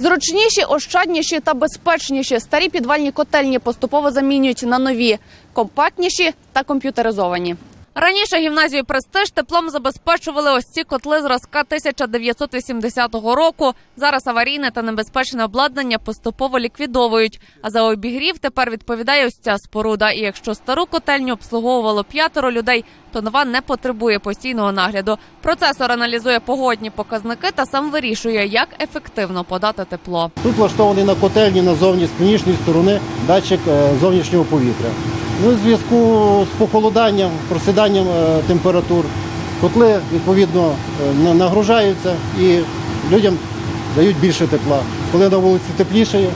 Зручніші, ощадніші та безпечніші старі підвальні котельні поступово замінюють на нові, компактніші та комп'ютеризовані. Раніше гімназію престиж теплом забезпечували ось ці котли зразка 1980 року. Зараз аварійне та небезпечне обладнання поступово ліквідовують. А за обігрів тепер відповідає ось ця споруда. І якщо стару котельню обслуговувало п'ятеро людей, то нова не потребує постійного нагляду. Процесор аналізує погодні показники та сам вирішує, як ефективно подати тепло. Тут влаштований на котельні назовні з північної сторони датчик е, зовнішнього повітря. Ну, у зв'язку з похолоданням, просіданням е, температур, котли відповідно е, на- нагружаються і людям дають більше тепла. Коли на вулиці тепліше,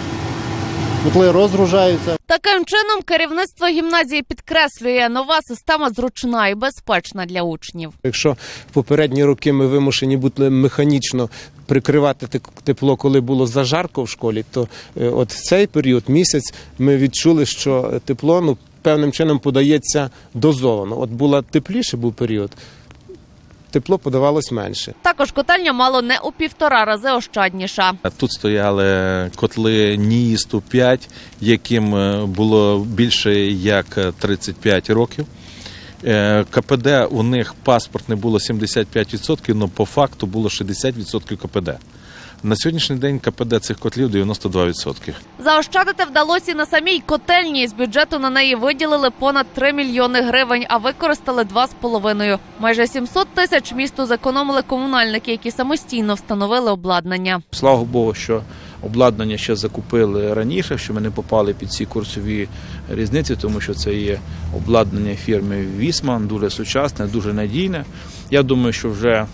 котли розгружаються. Таким чином, керівництво гімназії підкреслює, нова система зручна і безпечна для учнів. Якщо в попередні роки ми вимушені бути механічно прикривати тепло, коли було зажарко в школі, то е, от в цей період місяць ми відчули, що тепло ну певним чином подається дозовано. От було тепліше, був період. Тепло подавалось менше. Також котельня мало не у півтора рази ощадніша. Тут стояли котли НІІСТу 5, яким е, було більше як е, 35 років. Е, КПД у них паспортне було 75%, але по факту було 60% КПД. На сьогоднішній день КПД цих котлів 92%. Заощадити вдалося і на самій котельні. З бюджету на неї виділили понад 3 мільйони гривень, а використали 2,5. Майже 700 тисяч місту зекономили комунальники, які самостійно встановили обладнання. Слава Богу, що обладнання ще закупили раніше, що ми не попали під ці курсові різниці, тому що це є обладнання фірми Вісман, дуже сучасне, дуже надійне. Я думаю, що вже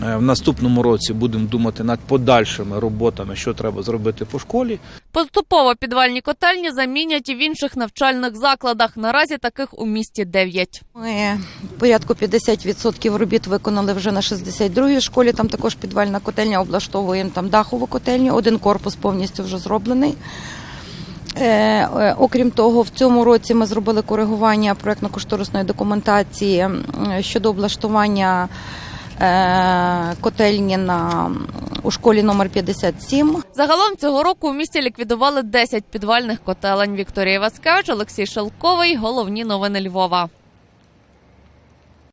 в наступному році будемо думати над подальшими роботами, що треба зробити по школі. Поступово підвальні котельні замінять і в інших навчальних закладах. Наразі таких у місті 9. Ми порядку 50% робіт виконали вже на 62-й школі. Там також підвальна котельня, облаштовуємо там дахову котельню. Один корпус повністю вже зроблений. Е, е, окрім того, в цьому році ми зробили коригування проєктно-кошторисної документації щодо облаштування е, котельні на, у школі номер 57. Загалом цього року у місті ліквідували 10 підвальних котелень. Вікторія Васкевич, Олексій Шелковий. Головні новини Львова.